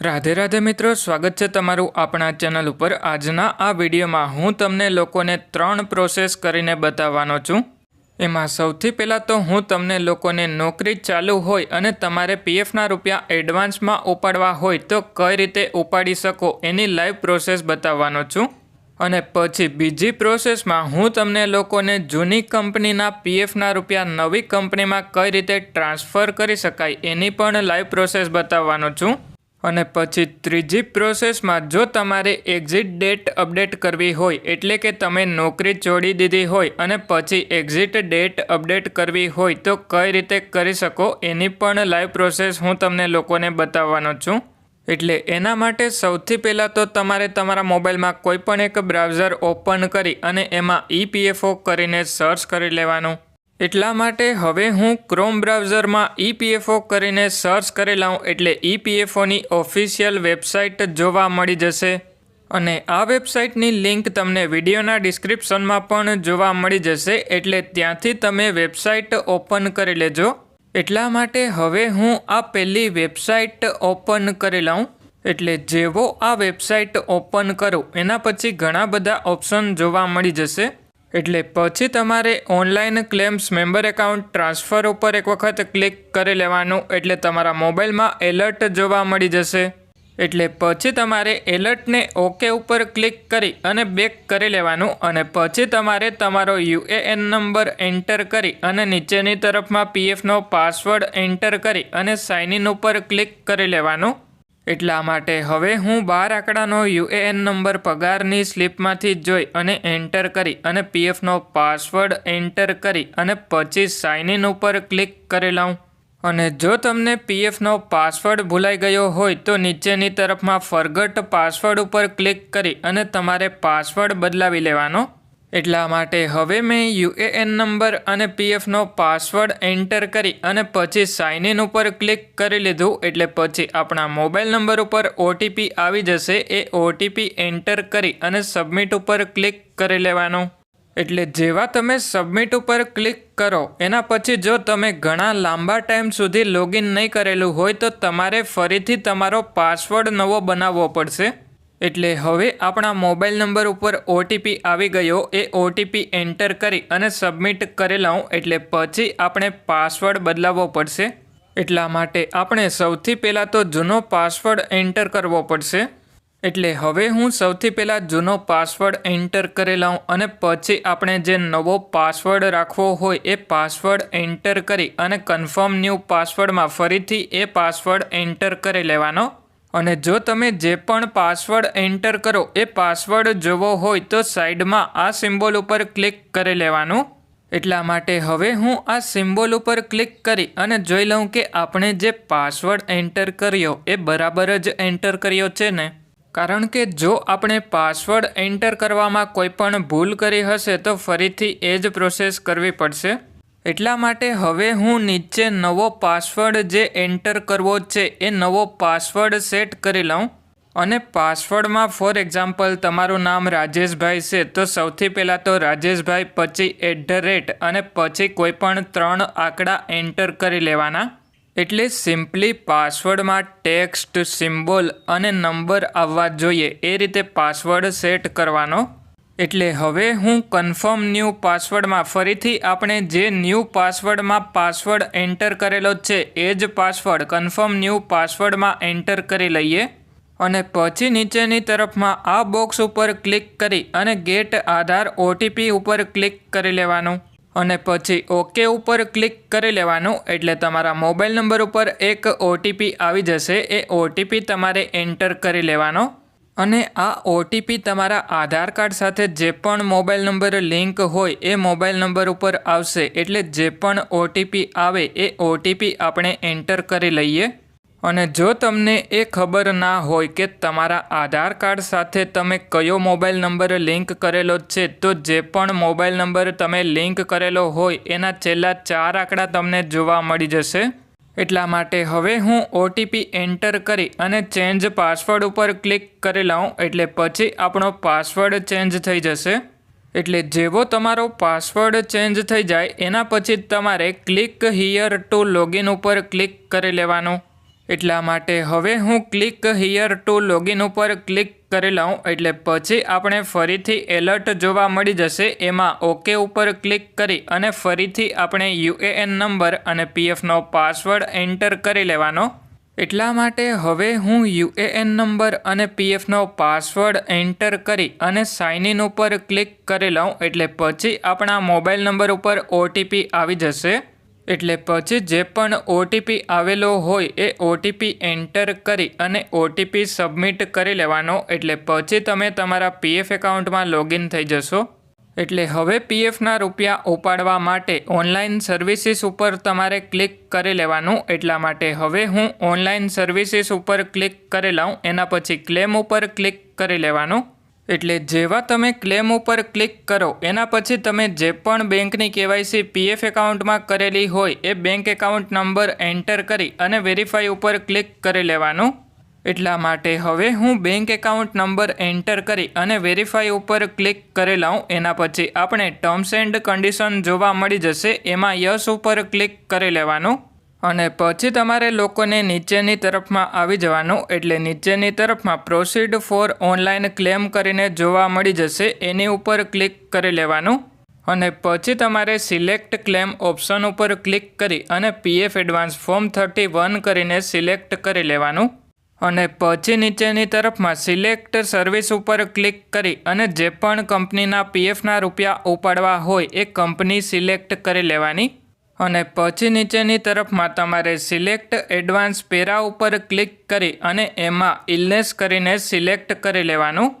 રાધે રાધે મિત્રો, સ્વાગત છે તમારું આપણા ચેનલ ઉપર. આજના આ વિડીયોમાં હું તમને લોકોને ત્રણ પ્રોસેસ કરીને બતાવવાનો છું. એમાં સૌથી પહેલાં તો હું તમને લોકોને નોકરી ચાલુ હોય અને તમારે પીએફના રૂપિયા એડવાન્સમાં ઉપાડવા હોય તો કઈ રીતે ઉપાડી શકો એની લાઈવ પ્રોસેસ બતાવવાનો છું. અને પછી બીજી પ્રોસેસમાં હું તમને લોકોને જૂની કંપનીના પીએફના રૂપિયા નવી કંપનીમાં કઈ રીતે ટ્રાન્સફર કરી શકાય એની પણ લાઈવ પ્રોસેસ બતાવવાનો છું. અને પછી ત્રીજી પ્રોસેસમાં જો તમારે એક્ઝિટ ડેટ અપડેટ કરવી હોય, એટલે કે તમે નોકરી છોડી દીધી હોય અને પછી એક્ઝિટ ડેટ અપડેટ કરવી હોય, તો કઈ રીતે કરી શકો? એની પણ લાઈવ પ્રોસેસ હું તમને લોકોને બતાવવાનો છું. એટલે એના માટે સૌથી પહેલાં તો તમારે તમારા મોબાઈલમાં કોઈ પણ એક બ્રાઉઝર ઓપન કરી અને એમાં ઈપીએફઓ કરીને સર્ચ કરી લેવાનું. એટલા માટે હવે હું ક્રોમ બ્રાઉઝરમાં ઈપીએફઓ કરીને સર્ચ કરી લઉં એટલે ઈપીએફઓની ઓફિશિયલ વેબસાઇટ જોવા મળી જશે. અને આ વેબસાઇટની લિંક તમને વિડીયોના ડિસ્ક્રિપ્શનમાં પણ જોવા મળી જશે, એટલે ત્યાંથી તમે વેબસાઇટ ઓપન કરી લેજો. એટલા માટે હવે હું આ પહેલી વેબસાઇટ ઓપન કરી લઉં એટલે જેવો આ વેબસાઇટ ઓપન કરું, એના પછી ઘણા બધા ઓપ્શન જોવા મળી જશે. એટલે પછી તમારે online claims member account transfer ઉપર એક વખત ક્લિક કરી લેવાનું એટલે તમારા મોબાઈલમાં એલર્ટ જોવા મળી જશે. એટલે પછી તમારે એલર્ટને ઓકે ઉપર ક્લિક કરી અને બેક કરી લેવાનું અને પછી તમારે તમારો યુએએન નંબર એન્ટર કરી અને નીચેની તરફમાં પીએફનો પાસવર્ડ એન્ટર કરી અને સાઇન ઇન ઉપર ક્લિક કરી લેવાનું. એટલા માટે હવે હું બાર આંકડાનો યુએએન નંબર પગારની સ્લિપમાંથી જોઈ અને એન્ટર કરી અને પીએફનો પાસવર્ડ એન્ટર કરી અને પછી સાઇન ઇન ઉપર ક્લિક કરી લઉં અને જો તમને પીએફનો પાસવર્ડ ભૂલાઈ ગયો હોય તો નીચેની તરફમાં ફરગટ પાસવર્ડ ઉપર ક્લિક કરી અને તમારે પાસવર્ડ બદલાવી લેવાનો એટલા માટે હવે મેં યુએએન નંબર અને પીએફનો પાસવર્ડ એન્ટર કરી અને પછી સાઇન ઇન ઉપર ક્લિક કરી લીધું, એટલે પછી આપણા મોબાઈલ નંબર ઉપર ઓટીપી આવી જશે, એ ઓટીપી એન્ટર કરી અને સબમિટ ઉપર ક્લિક કરી લેવાનું. એટલે જેવા તમે સબમિટ ઉપર ક્લિક કરો, એના પછી જો તમે ઘણા લાંબા ટાઈમ સુધી લોગિન નહીં કરેલું હોય તો તમારે ફરીથી તમારો પાસવર્ડ નવો બનાવવો પડશે. એટલે હવે આપણા મોબાઈલ નંબર ઉપર ઓટીપી આવી ગયો. એ ઓટીપી એન્ટર કરી અને સબમિટ કરી લઉં એટલે પછી આપણે પાસવર્ડ બદલાવવો પડશે. એટલા માટે આપણે સૌથી પહેલાં તો જૂનો પાસવર્ડ એન્ટર કરવો પડશે. એટલે હવે હું સૌથી પહેલાં જૂનો પાસવર્ડ એન્ટર કરી લઉં અને પછી આપણે જે નવો પાસવર્ડ રાખવો હોય એ પાસવર્ડ એન્ટર કરી અને કન્ફર્મ ન્યૂ પાસવર્ડમાં ફરીથી એ પાસવર્ડ એન્ટર કરી લેવાનો. અને જો તમે જે પણ પાસવર્ડ એન્ટર કરો, એ પાસવર્ડ જોવો હોય તો સાઈડમાં આ સિમ્બોલ ઉપર ક્લિક કરી લેવાનું. એટલા માટે હવે હું આ સિમ્બોલ ઉપર ક્લિક કરી અને જોઈ લઉં કે આપણે જે પાસવર્ડ એન્ટર કર્યો, એ બરાબર જ એન્ટર કર્યો છે ને? કારણ કે જો આપણે પાસવર્ડ એન્ટર કરવામાં કોઈ પણ ભૂલ કરી હશે, તો ફરીથી એ જ પ્રોસેસ કરવી પડશે. એટલા માટે હવે હું નીચે નવો પાસવર્ડ જે એન્ટર કરવો છે, એ નવો પાસવર્ડ સેટ કરી લઉં. અને પાસવર્ડમાં ફોર એક્ઝામ્પલ તમારું નામ રાજેશભાઈ છે, તો સૌથી પહેલાં તો રાજેશભાઈ, પછી એટ ધ રેટ અને પછી કોઈપણ ત્રણ આંકડા એન્ટર કરી લેવાના. એટલે સિમ્પલી પાસવર્ડમાં ટેક્સ્ટ, સિમ્બોલ અને નંબર આવવા જોઈએ, એ રીતે પાસવર્ડ સેટ કરવાનો. એટલે હવે હું કન્ફર્મ ન્યૂ પાસવર્ડમાં ફરીથી આપણે જે ન્યૂ પાસવર્ડમાં પાસવર્ડ એન્ટર કરેલો છે, એ જ પાસવર્ડ કન્ફર્મ ન્યૂ પાસવર્ડમાં એન્ટર કરી લઈએ. અને પછી નીચેની તરફમાં આ બોક્સ ઉપર ક્લિક કરી અને ગેટ આધાર ઓટીપી ઉપર ક્લિક કરી લેવાનું. અને પછી ઓકે ઉપર ક્લિક કરી લેવાનું, એટલે તમારા મોબાઈલ નંબર ઉપર એક ઓટીપી આવી જશે, એ ઓટીપી તમારે એન્ટર કરી લેવાનો. અને આ ઓટીપી તમારા આધાર કાર્ડ સાથે જે પણ મોબાઈલ નંબર લિંક હોય એ મોબાઈલ નંબર ઉપર આવશે. એટલે જે પણ ઓટીપી આવે એ ઓટીપી આપણે એન્ટર કરી લઈએ. અને જો તમને એ ખબર ના હોય કે તમારા આધાર કાર્ડ સાથે તમે કયો મોબાઈલ નંબર લિંક કરેલો છે, તો જે પણ મોબાઈલ નંબર તમે લિંક કરેલો હોય એના છેલ્લા ચાર આંકડા તમને જોવા મળી જશે. એટલા માટે હવે હું ઓટીપી એન્ટર કરી અને ચેન્જ પાસવર્ડ ઉપર ક્લિક કરી લઉં એટલે પછી આપણો પાસવર્ડ ચેન્જ થઈ જશે. એટલે જેવો તમારો પાસવર્ડ ચેન્જ થઈ જાય, એના પછી તમારે ક્લિક હિયર ટુ લોગિન ઉપર ક્લિક કરી લેવાનું. એટલા માટે હવે હું ક્લિક હિયર ટુ લોગિન ઉપર ક્લિક કરી લઉં, એટલે પછી આપણે ફરીથી એલર્ટ જોવા મળી જશે. એમાં ઓકે ઉપર ક્લિક કરી અને ફરીથી આપણે યુએએન નંબર અને પીએફનો પાસવર્ડ એન્ટર કરી લેવાનો. એટલા માટે હવે હું યુએએન નંબર અને પીએફનો પાસવર્ડ એન્ટર કરી અને સાઇન ઇન ઉપર ક્લિક કરી લઉં, એટલે પછી આપણા મોબાઈલ નંબર ઉપર ઓટીપી આવી જશે. એટલે પછી જે પણ ઓટીપી આવેલો હોય એ ઓટીપી એન્ટર કરી અને ઓટીપી સબમિટ કરી લેવાનો. એટલે પછી તમે તમારા પીએફ એકાઉન્ટમાં લોગિન થઈ જશો. એટલે હવે પીએફના રૂપિયા ઉપાડવા માટે ઓનલાઈન સર્વિસીસ ઉપર તમારે ક્લિક કરી લેવાનું. એટલા માટે હવે હું ઓનલાઈન સર્વિસીસ ઉપર ક્લિક કરી લઉં એના પછી ક્લેમ ઉપર ક્લિક કરી લેવાનું. એટલે જેવા તમે ક્લેમ ઉપર ક્લિક કરો, એના પછી તમે જે પણ બેંકની કેવાયસી પીએફ એકાઉન્ટમાં કરેલી હોય, એ બેંક એકાઉન્ટ નંબર એન્ટર કરી અને વેરીફાઈ ઉપર ક્લિક કરી લેવાનું. એટલા માટે હવે હું બેંક એકાઉન્ટ નંબર એન્ટર કરી અને વેરીફાઈ ઉપર ક્લિક કરી લઉં એના પછી આપણે ટર્મ્સ એન્ડ કન્ડિશન જોવા મળી જશે, એમાં યસ ઉપર ક્લિક કરી લેવાનું. અને પછી તમારે લોકોને નીચેની તરફમાં આવી જવાનું, એટલે નીચેની તરફમાં પ્રોસીડ ફોર ઓનલાઈન ક્લેમ કરીને જોવા મળી જશે, એની ઉપર ક્લિક કરી લેવાનું. અને પછી તમારે સિલેક્ટ ક્લેમ ઓપ્શન ઉપર ક્લિક કરી અને PF advance form thirty one કરીને સિલેક્ટ કરી લેવાનું. અને પછી નીચેની તરફમાં સિલેક્ટ સર્વિસ ઉપર ક્લિક કરી અને જે પણ કંપનીના પીએફના રૂપિયા ઉપાડવા હોય, એ કંપની સિલેક્ટ કરી લેવાની. અને પછી નીચેની તરફમાં તમારે સિલેક્ટ એડવાન્સ પેરા ઉપર ક્લિક કરી અને એમાં ઇલનેસ કરીને સિલેક્ટ કરી લેવાનું.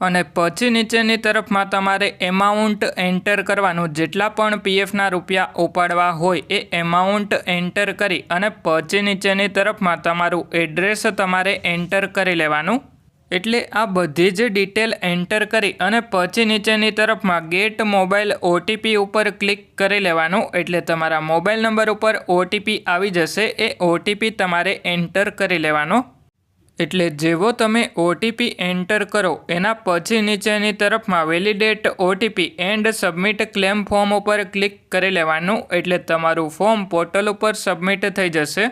અને પછી નીચેની તરફમાં તમારે એમાઉન્ટ એન્ટર કરવાનું. જેટલા પણ પીએફના રૂપિયા ઉપાડવા હોય એ એમાઉન્ટ એન્ટર કરી અને પછી નીચેની તરફમાં તમારું એડ્રેસ તમારે એન્ટર કરી લેવાનું. એટલે આ બધી જ ડિટેલ એન્ટર કરી અને પછી નીચેની તરફમાં ગેટ મોબાઈલ ઓટીપી ઉપર ક્લિક કરી લેવાનું. એટલે તમારા મોબાઈલ નંબર ઉપર ઓટીપી આવી જશે, એ ઓટીપી તમારે એન્ટર કરી લેવાનો. એટલે જેવો તમે ઓટીપી એન્ટર કરો, એના પછી નીચેની તરફમાં validate OTP and submit claim form ઉપર ક્લિક કરી લેવાનું. એટલે તમારું ફોર્મ પોર્ટલ ઉપર સબમિટ થઈ જશે.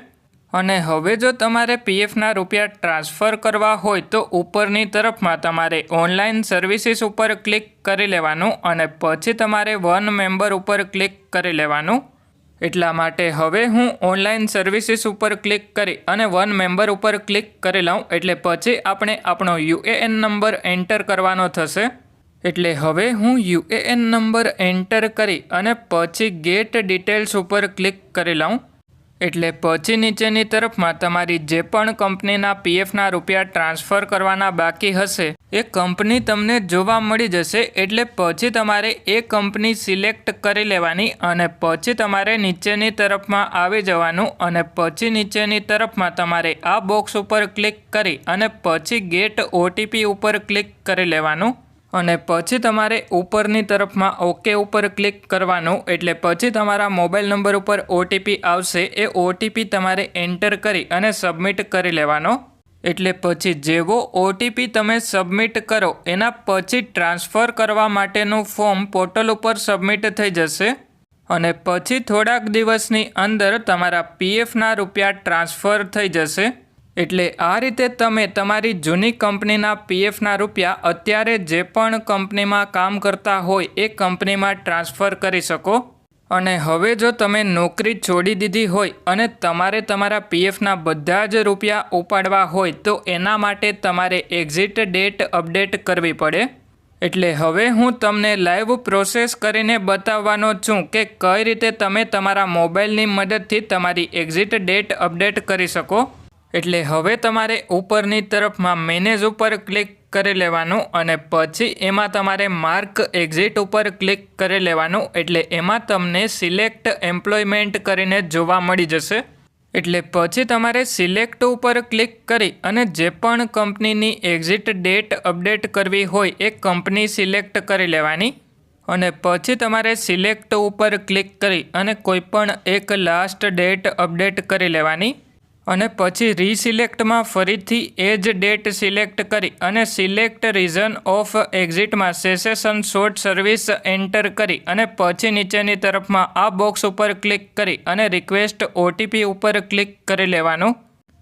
અને હવે જો તમારે પીએફના રૂપિયા ટ્રાન્સફર કરવા હોય તો ઉપરની તરફમાં તમારે ઓનલાઈન સર્વિસીસ ઉપર ક્લિક કરી લેવાનું અને પછી તમારે વન મેમ્બર ઉપર ક્લિક કરી લેવાનું. એટલા માટે હવે હું ઓનલાઈન સર્વિસીસ ઉપર ક્લિક કરી અને વન મેમ્બર ઉપર ક્લિક કરી લઉં, એટલે પછી આપણે આપણો યુએએન નંબર એન્ટર કરવાનો થશે. એટલે હવે હું યુએએન નંબર એન્ટર કરી અને પછી ગેટ ડિટેલ્સ ઉપર ક્લિક કરી લઉં. એટલે પછી નીચેની તરફમાં તમારી જે પણ કંપનીના પીએફના રૂપિયા ટ્રાન્સફર કરવાના બાકી હશે, એ કંપની તમને જોવા મળી જશે એટલે પછી તમારે એ કંપની સિલેક્ટ કરી લેવાની અને પછી તમારે નીચેની તરફમાં આવી જવાનું અને પછી નીચેની તરફમાં તમારે આ બોક્સ ઉપર ક્લિક કરી અને પછી ગેટ ઓટીપી ઉપર ક્લિક કરી લેવાનું. અને પછી તમારે ઉપરની તરફમાં ઓકે ઉપર ક્લિક કરવાનું. એટલે પછી તમારા મોબાઈલ નંબર ઉપર ઓટીપી આવશે. એ ઓટીપી તમારે એન્ટર કરી અને સબમિટ કરી લેવાનો. એટલે પછી જેવો ઓટીપી તમે સબમિટ કરો, એના પછી ટ્રાન્સફર કરવા માટેનું ફોર્મ પોર્ટલ ઉપર સબમિટ થઈ જશે. અને પછી થોડાક દિવસની અંદર તમારા પીએફના રૂપિયા ટ્રાન્સફર થઈ જશે. એટલે આ રીતે તમે તમારી જૂની કંપનીના પીએફના રૂપિયા અત્યારે જે પણ કંપનીમાં કામ કરતા હોય એ કંપનીમાં ટ્રાન્સફર કરી શકો. અને હવે જો તમે નોકરી છોડી દીધી હોય અને તમારે તમારા પીએફના બધા જ રૂપિયા ઉપાડવા હોય તો એના માટે તમારે એક્ઝિટ ડેટ અપડેટ કરવી પડે. એટલે હવે હું તમને લાઈવ પ્રોસેસ કરીને બતાવવાનો છું કે કઈ રીતે તમે તમારા મોબાઈલની મદદથી તમારી એક્ઝિટ ડેટ અપડેટ કરી શકો. એટલે હવે તમારે ઉપરની તરફમાં મેનેજ ઉપર ક્લિક કરી લેવાનું અને પછી એમાં તમારે માર્ક એક્ઝિટ ઉપર ક્લિક કરી લેવાનું. એટલે એમાં તમને સિલેક્ટ એમ્પ્લોયમેન્ટ કરીને જોવા મળી જશે. એટલે પછી તમારે સિલેક્ટ ઉપર ક્લિક કરી અને જે પણ કંપનીની એક્ઝિટ ડેટ અપડેટ કરવી હોય એ કંપની સિલેક્ટ કરી લેવાની. અને પછી તમારે સિલેક્ટ ઉપર ક્લિક કરી અને કોઈપણ એક લાસ્ટ ડેટ અપડેટ કરી લેવાની. અને પછી રીસિલેક્ટમાં ફરીથી એ જ ડેટ સિલેક્ટ કરી અને સિલેક્ટ રીઝન ઓફ એક્ઝિટમાં સેસેશન શોર્ટ સર્વિસ એન્ટર કરી અને પછી નીચેની તરફમાં આ બોક્સ ઉપર ક્લિક કરી અને રિક્વેસ્ટ ઓટીપી ઉપર ક્લિક કરી લેવાનું.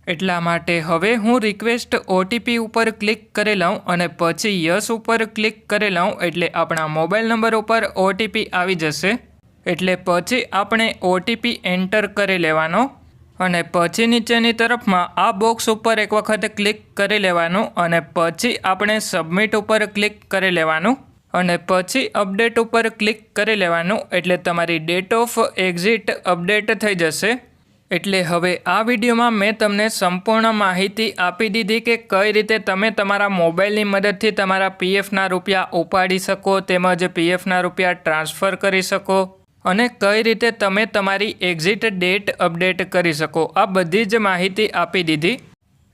એટલા માટે હવે હું રિક્વેસ્ટ ઓટીપી ઉપર ક્લિક કરી લઉં અને પછી યસ ઉપર ક્લિક કરી લઉં એટલે આપણા મોબાઈલ નંબર ઉપર ઓટીપી આવી જશે. એટલે પછી આપણે ઓટીપી એન્ટર કરી લેવાનો. અને પછી નીચેની તરફમાં આ બોક્સ ઉપર એક વખત ક્લિક કરી લેવાનું અને પછી આપણે સબમિટ ઉપર ક્લિક કરી લેવાનું અને પછી અપડેટ ઉપર ક્લિક કરી લેવાનું એટલે તમારી ડેટ ઓફ એક્ઝિટ અપડેટ થઈ જશે. એટલે હવે આ વિડીયોમાં મેં તમને સંપૂર્ણ માહિતી આપી દીધી કે કઈ રીતે તમે તમારા મોબાઈલની મદદથી તમારા પીએફના રૂપિયા ઉપાડી શકો, તેમજ પીએફના રૂપિયા ટ્રાન્સફર કરી શકો. અને કઈ રીતે તમે તમારી એક્ઝિટ ડેટ અપડેટ કરી શકો? આ બધી જ માહિતી આપી દીધી.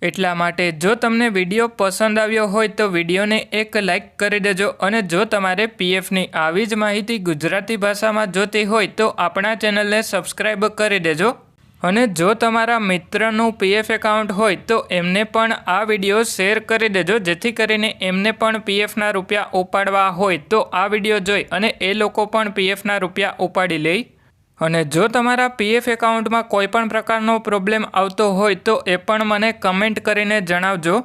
એટલા માટે જો તમને વીડિયો પસંદ આવ્યો હોય તો વિડીયોને એક લાઇક કરી દેજો અને જો તમારે પીએફની આવી જ માહિતી ગુજરાતી ભાષામાં જોતી હોય તો આપણા ચેનલને સબસ્ક્રાઈબ કરી દેજો. અને જો તમારા મિત્રનું પીએફ એકાઉન્ટ હોય તો એમને પણ આ વીડિયો શેર કરી દેજો. જેથી કરીને એમને પણ પીએફના રૂપિયા ઉપાડવા હોય તો આ વીડિયો જોઈ અને એ લોકો પણ પીએફના રૂપિયા ઉપાડી લે. અને જો તમારા પીએફ એકાઉન્ટમાં કોઈ પણ પ્રકારનો પ્રોબ્લેમ આવતો હોય તો એ પણ મને કમેન્ટ કરીને જણાવજો.